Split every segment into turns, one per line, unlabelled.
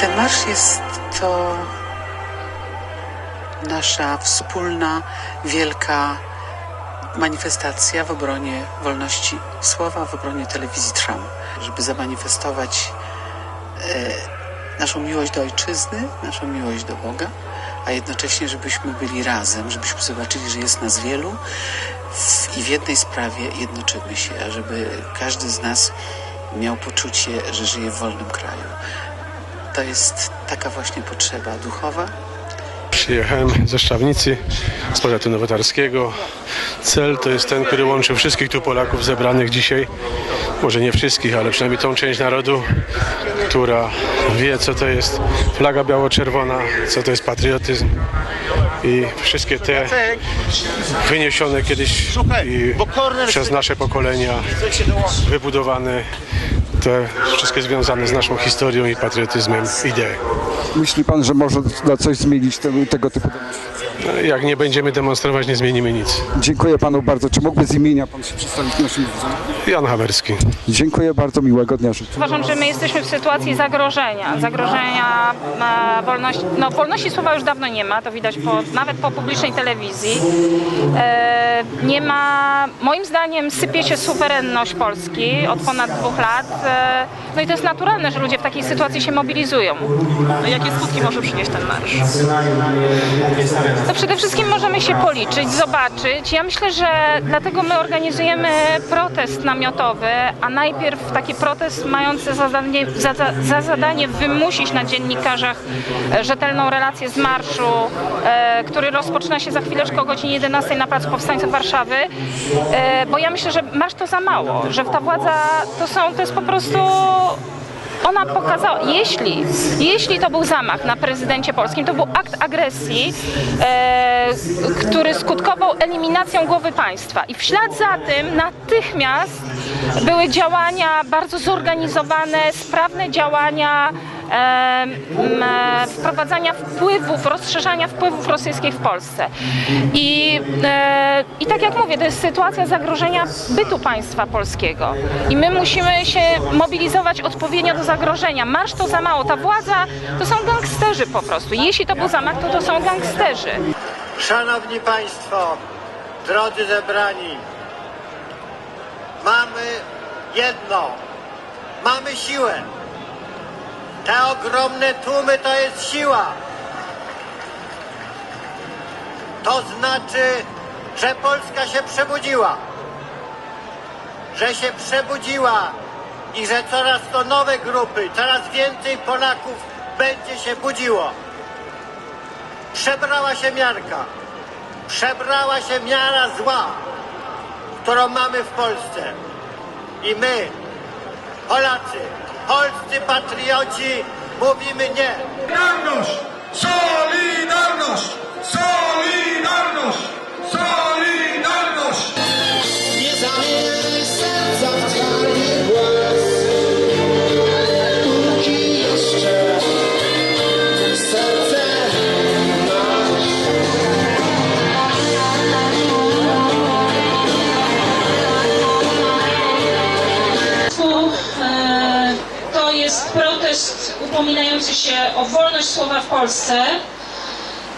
Ten marsz jest to nasza wspólna, wielka manifestacja w obronie wolności słowa, w obronie telewizji Trwam, żeby zamanifestować e, naszą miłość do ojczyzny, naszą miłość do Boga, a jednocześnie, żebyśmy byli razem, żebyśmy zobaczyli, że jest nas wielu w, i w jednej sprawie jednoczymy się, żeby każdy z nas miał poczucie, że żyje w wolnym kraju. To jest taka właśnie potrzeba duchowa,
Przyjechałem ze Szczawnicy, z powiatu nowotarskiego. Cel to jest ten, który łączy wszystkich tu Polaków zebranych dzisiaj. Może nie wszystkich, ale przynajmniej tą część narodu, która wie, co to jest flaga biało-czerwona, co to jest patriotyzm. I wszystkie te wyniesione kiedyś i przez nasze pokolenia wybudowane, te wszystkie związane z naszą historią i patriotyzmem idee.
Myśli pan, że może na coś zmienić te, tego typu
No, Jak nie będziemy demonstrować, nie zmienimy nic.
Dziękuję panu bardzo. Czy mógłby z imienia pan się przedstawić naszym widzom?
Jan Hawerski.
Dziękuję bardzo, miłego dnia życzę.
Uważam, że my jesteśmy w sytuacji zagrożenia. Zagrożenia e, wolności. No, wolności słowa już dawno nie ma, to widać po, nawet po publicznej telewizji. E, nie ma, moim zdaniem, sypie się suwerenność Polski od ponad dwóch lat. E, no i to jest naturalne, że ludzie w takiej sytuacji się mobilizują.
No jakie skutki może przynieść ten marsz?
To przede wszystkim możemy się policzyć, zobaczyć. Ja myślę, że dlatego my organizujemy protest namiotowy, a najpierw taki protest mający za zadanie, za, za, za zadanie wymusić na dziennikarzach e, rzetelną relację z marszu, e, który rozpoczyna się za chwileczkę o godzinie 11 na Placu Powstańców Warszawy, e, bo ja myślę, że marsz to za mało, że ta władza to są, to jest po prostu ona pokazała, jeśli, jeśli to był zamach na prezydencie polskim, to był akt agresji, e, który skutkował eliminacją głowy państwa. I w ślad za tym natychmiast były działania bardzo zorganizowane, sprawne działania wprowadzania wpływów, rozszerzania wpływów rosyjskich w Polsce. I, e, I tak jak mówię, to jest sytuacja zagrożenia bytu państwa polskiego. I my musimy się mobilizować odpowiednio do zagrożenia. Marsz to za mało. Ta władza to są gangsterzy po prostu. Jeśli to był zamach, to to są gangsterzy.
Szanowni Państwo, drodzy zebrani, mamy jedno, mamy siłę. Te ogromne tłumy to jest siła. To znaczy, że Polska się przebudziła. Że się przebudziła i że coraz to nowe grupy, coraz więcej Polaków będzie się budziło. Przebrała się miarka. Przebrała się miara zła, którą mamy w Polsce. I my, Polacy, polscy patrioci, mówimy nie.
Solidarność! Solidarność! Solidarność! Solidarność!
Upominający się o wolność słowa w Polsce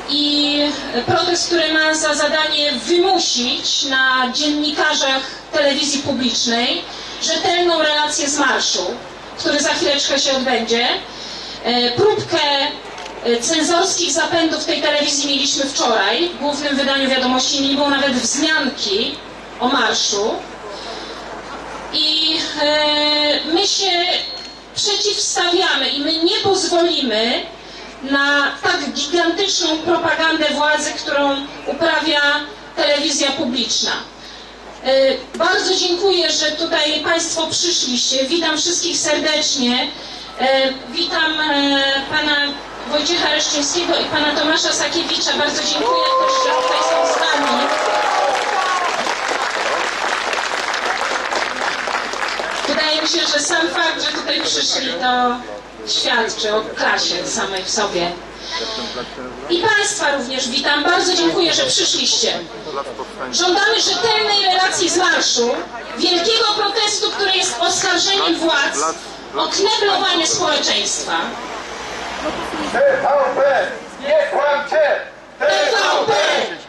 i protest, który ma za zadanie wymusić na dziennikarzach telewizji publicznej rzetelną relację z marszu, który za chwileczkę się odbędzie. E, Próbkę e, cenzorskich zapędów tej telewizji mieliśmy wczoraj. W głównym wydaniu wiadomości nie było nawet wzmianki o marszu. I e, my się przeciwstawiamy i my nie pozwolimy na tak gigantyczną propagandę władzy, którą uprawia telewizja publiczna. E, Bardzo dziękuję, że tutaj Państwo przyszliście. Witam wszystkich serdecznie. E, Witam e, Pana Wojciecha Reszczyńskiego i Pana Tomasza Sakiewicza. Bardzo dziękuję też, że tutaj są z nami. Wydaje mi się, że sam fakt, że tutaj przyszli, to świadczy o klasie samej w sobie. I Państwa również witam. Bardzo dziękuję, że przyszliście. Żądamy rzetelnej relacji z marszu, wielkiego protestu, który jest oskarżeniem władz o kneblowanie społeczeństwa
nie kłamcie!
TVP,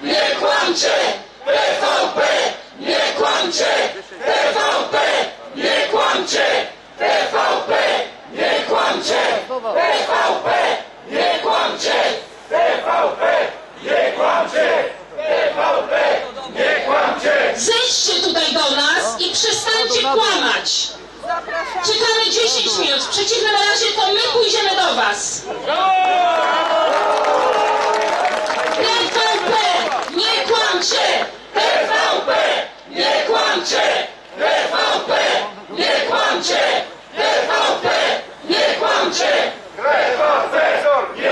nie kłamcie! TVP, nie kłamcie! TVP, nie kłamcie! TVP, nie kłamcie! TVP, nie kłamcie! TVP, nie kłamcie! TVP, nie kłamcie!
Zejdźcie tutaj do nas i przestańcie kłamać. Czekamy 10 minut. W przeciwnym razie to my pójdziemy do was. TVP, nie kłamcie!
TVP, nie kłamcie! TVP, nie kłamcie! TVP, nie kłamcie!
Cenzor, nie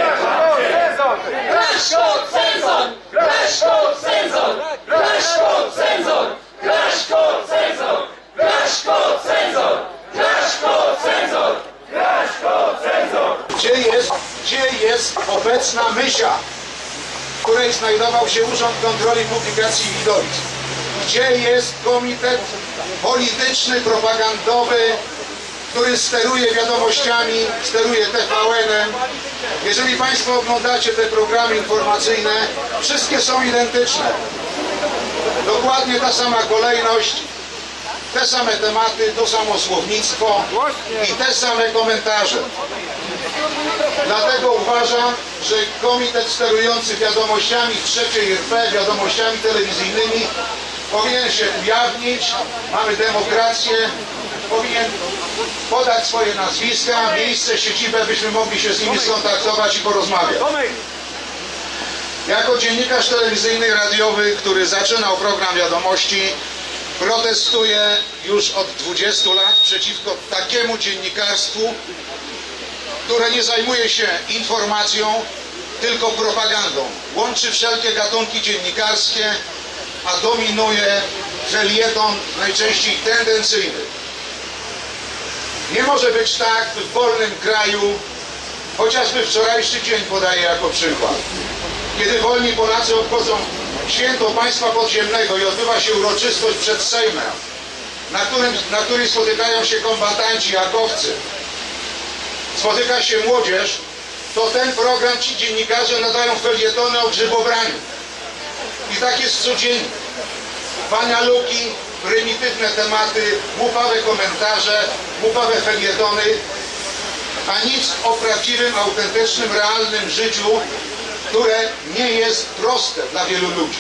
cenzor!
Klaszko cenzor! Klaszko cenzor! Klaszko cenzor! Klaszko cenzor! Klaszko cenzor! Klaszko cenzor! Klaszko cenzor!
Gdzie jest, gdzie jest obecna Mysia, w której znajdował się Urząd Kontroli Publikacji i Widowisk? Gdzie jest komitet polityczny, propagandowy, który steruje wiadomościami, steruje TVN-em? Jeżeli Państwo oglądacie te programy informacyjne, wszystkie są identyczne. Dokładnie ta sama kolejność, te same tematy, to samo słownictwo i te same komentarze. Dlatego uważam, że komitet sterujący wiadomościami w trzeciej RP, wiadomościami telewizyjnymi powinien się ujawnić, mamy demokrację, powinien podać swoje nazwiska, miejsce, siedzibę, byśmy mogli się z nimi skontaktować i porozmawiać. Jako dziennikarz telewizyjny radiowy, który zaczynał program wiadomości, protestuję już od 20 lat przeciwko takiemu dziennikarstwu, które nie zajmuje się informacją, tylko propagandą. Łączy wszelkie gatunki dziennikarskie, a dominuje felieton najczęściej tendencyjny. Nie może być tak w wolnym kraju, chociażby wczorajszy dzień podaję jako przykład. Kiedy wolni Polacy obchodzą święto państwa podziemnego i odbywa się uroczystość przed Sejmem, na, którym, na której spotykają się kombatanci, jakowcy, spotyka się młodzież, to ten program ci dziennikarze nadają felietony o grzybobraniu. I tak jest codziennie. Banialuki, prymitywne tematy, głupawe komentarze, głupawe felietony, a nic o prawdziwym, autentycznym, realnym życiu, które nie jest proste dla wielu ludzi.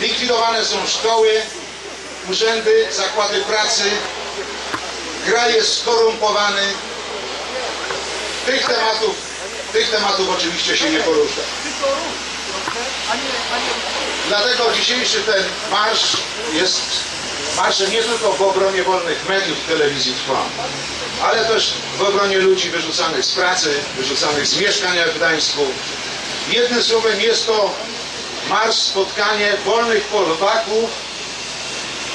Likwidowane są szkoły, urzędy, zakłady pracy, kraj jest skorumpowany, tych tematów, tych tematów oczywiście się nie porusza. Dlatego dzisiejszy ten marsz jest marszem nie tylko w obronie wolnych mediów telewizji Trwam, ale też w obronie ludzi wyrzucanych z pracy, wyrzucanych z mieszkania w Gdańsku. Jednym słowem jest to marsz, spotkanie wolnych Polaków,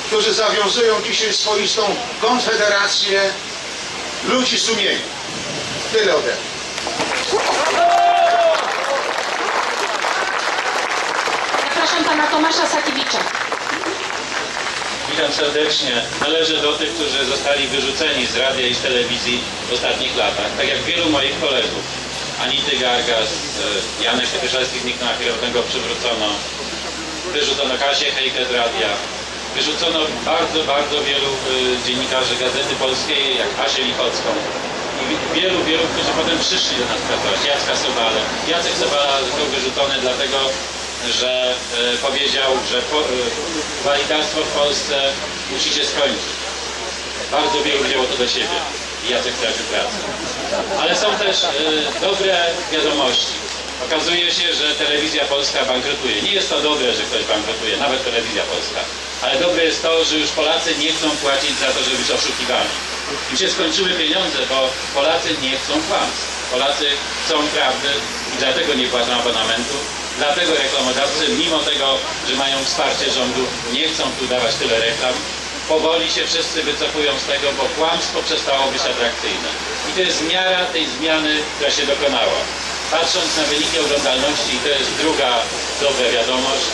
którzy zawiązują dzisiaj swoistą konfederację ludzi sumienia. Tyle ode mnie.
Zapraszam pana Tomasza Sakiewicza.
Witam serdecznie. Należę do tych, którzy zostali wyrzuceni z radia i z telewizji w ostatnich latach. Tak jak wielu moich kolegów. Anity Gargas, e, Janek Pieszalski z Nikna Chirownego przywrócono. Wyrzucono Kasię Hejkę z radia. Wyrzucono bardzo, bardzo wielu e, dziennikarzy Gazety Polskiej, jak Asię Lichocką. I wielu, wielu, którzy potem przyszli do nas pracować. Jacka Sobale. Jacek Sobala został wyrzucony dlatego, że e, powiedział, że po, e, walidarstwo w Polsce musicie skończyć. Bardzo wielu wzięło to do siebie. Jacek stracił pracę. Ale są też e, dobre wiadomości. Okazuje się, że telewizja polska bankrutuje. Nie jest to dobre, że ktoś bankrutuje, nawet telewizja polska. Ale dobre jest to, że już Polacy nie chcą płacić za to, żeby być oszukiwani. Im się skończyły pieniądze, bo Polacy nie chcą kłamstw. Polacy chcą prawdy i dlatego nie płacą abonamentu. Dlatego reklamodawcy, mimo tego, że mają wsparcie rządu, nie chcą tu dawać tyle reklam. Powoli się wszyscy wycofują z tego, bo kłamstwo przestało być atrakcyjne. I to jest miara tej zmiany, która się dokonała. Patrząc na wyniki oglądalności, to jest druga dobra wiadomość,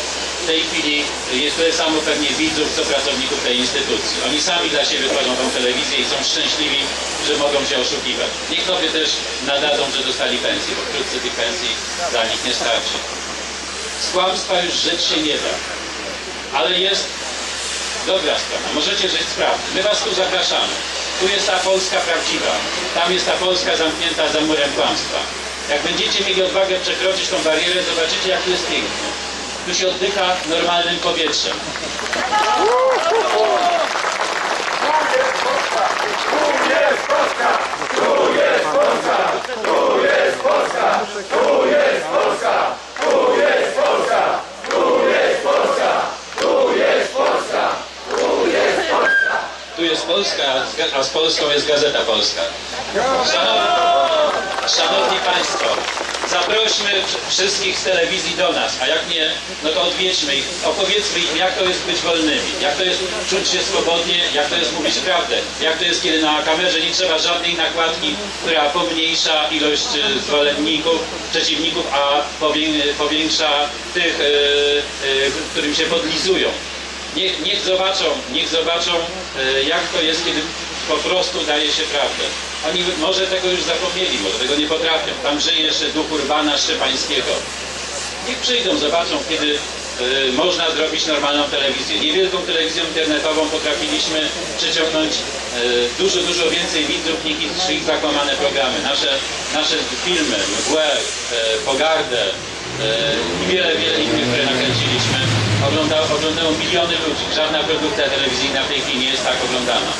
w tej chwili jest tyle samo pewnie widzów, co pracowników tej instytucji. Oni sami dla siebie tworzą tą telewizję i są szczęśliwi, że mogą się oszukiwać. Niech sobie też nadadzą, że dostali pensję, bo wkrótce tych pensji dla nich nie starczy. Z kłamstwa już żyć się nie da. Ale jest dobra strona. Możecie żyć z prawdy. My was tu zapraszamy. Tu jest ta Polska prawdziwa. Tam jest ta Polska zamknięta za murem kłamstwa. Jak będziecie mieli odwagę przekroczyć tą barierę, zobaczycie jak tu jest pięknie. Tu się oddycha normalnym powietrzem. Tu jest Polska, a z Polską jest Gazeta Polska. Szanowni, szanowni Państwo, zaprośmy wsz- wszystkich z telewizji do nas, a jak nie, no to odwiedźmy ich, opowiedzmy im, jak to jest być wolnymi, jak to jest czuć się swobodnie, jak to jest mówić prawdę, jak to jest, kiedy na kamerze nie trzeba żadnej nakładki, która pomniejsza ilość e, zwolenników, przeciwników, a powię- powiększa tych, e, e, którym się podlizują. Niech, niech zobaczą, niech zobaczą, e, jak to jest, kiedy po prostu daje się prawdę. Oni może tego już zapomnieli, może tego nie potrafią. Tam żyje jeszcze duch Urbana Szczepańskiego. Niech przyjdą, zobaczą, kiedy e, można zrobić normalną telewizję. Niewielką telewizją internetową potrafiliśmy przyciągnąć e, dużo, dużo więcej widzów niż ich zakłamane programy. Nasze, nasze filmy, Mgłę, Pogardę i wiele, wiele innych, które nakręciliśmy, ogląda, oglądają miliony ludzi. Żadna produkcja telewizyjna w tej chwili nie jest tak oglądana.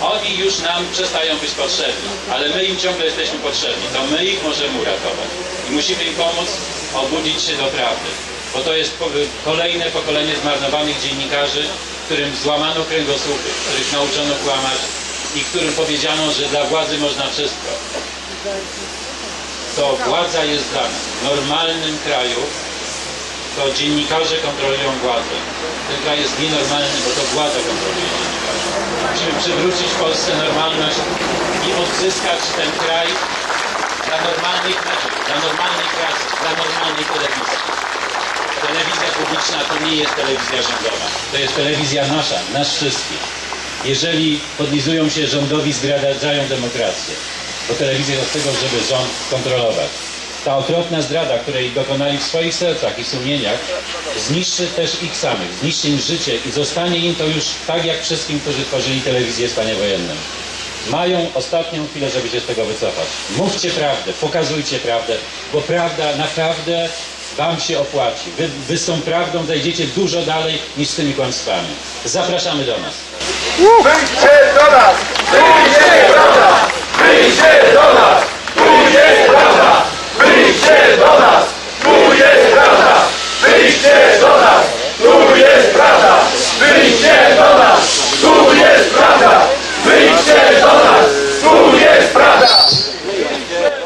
Oni już nam przestają być potrzebni, ale my im ciągle jesteśmy potrzebni. To my ich możemy uratować. I musimy im pomóc obudzić się do prawdy. Bo to jest kolejne pokolenie zmarnowanych dziennikarzy, którym złamano kręgosłupy, których nauczono kłamać i którym powiedziano, że dla władzy można wszystko. To władza jest dla nas. W normalnym kraju to dziennikarze kontrolują władzę. Ten kraj jest nienormalny, bo to władza kontroluje dziennikarzy. Musimy przywrócić Polsce normalność i odzyskać ten kraj dla normalnych mediów, dla normalnej prasy, dla normalnej telewizji. Telewizja publiczna to nie jest telewizja rządowa. To jest telewizja nasza, nas wszystkich. Jeżeli podlizują się rządowi, zdradzają demokrację. Bo telewizja jest od tego, żeby rząd kontrolować. Ta okropna zdrada, której dokonali w swoich sercach i sumieniach, zniszczy też ich samych, zniszczy im życie i zostanie im to już tak jak wszystkim, którzy tworzyli telewizję w stanie wojennym. Mają ostatnią chwilę, żeby się z tego wycofać. Mówcie prawdę, pokazujcie prawdę, bo prawda naprawdę Wam się opłaci. Wy, wy z tą prawdą zajdziecie dużo dalej niż z tymi kłamstwami. Zapraszamy do nas.
Wyjdźcie do nas! Wyjdźcie do nas! Wyjdźcie do nas! Tu jest prawda! Wyjdźcie do nas! Tu jest prawda! Wyjdźcie do nas! Tu jest prawda! Wyjdźcie do nas! Tu jest prawda! Wyjdźcie do nas! Tu jest prawda!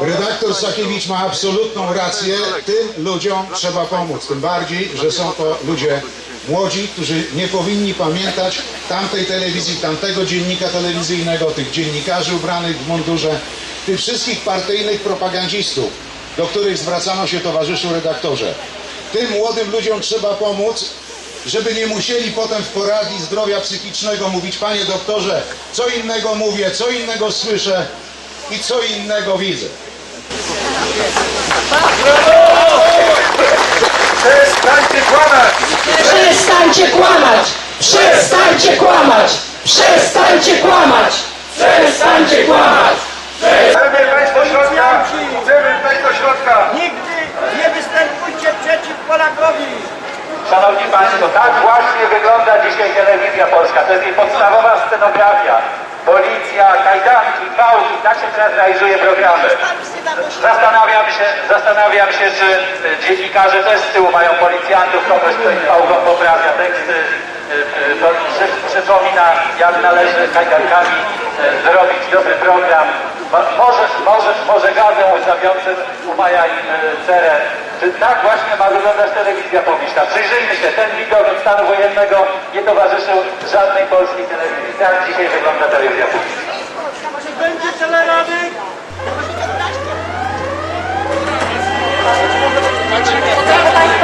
Redaktor Sakiewicz ma absolutną rację. Tym ludziom trzeba pomóc. Tym bardziej, że są to ludzie młodzi, którzy nie powinni pamiętać tamtej telewizji, tamtego dziennika telewizyjnego, tych dziennikarzy ubranych w mundurze, tych wszystkich partyjnych propagandzistów, do których zwracano się towarzyszu redaktorze. Tym młodym ludziom trzeba pomóc, żeby nie musieli potem w poradni zdrowia psychicznego mówić, panie doktorze, co innego mówię, co innego słyszę i co innego widzę.
Przestańcie kłamać!
Przestańcie kłamać! Przestańcie kłamać! Przestańcie kłamać! Przestańcie kłamać!
Chcemy wejść do środka! Chcemy wejść do środka!
Nigdy nie występujcie przeciw Polakowi!
Szanowni Państwo, tak właśnie wygląda dzisiaj telewizja polska. To jest jej podstawowa scenografia. Tak się teraz realizuje programy. Zastanawiam się, zastanawiam się, czy e, dziennikarze też z tyłu mają policjantów, kogoś, kto poprawia teksty, e, e, przypomina, jak należy kajdankami zrobić dobry program. Mo- Może, może, może gazem łzawiącym umaja im cerę. Czy tak właśnie ma wyglądać telewizja publiczna? Przyjrzyjmy się, ten widok od stanu wojennego nie towarzyszył żadnej polskiej telewizji. Tak dzisiaj wygląda telewizja publiczna.
Ben kimseler
abi. Kaçırın.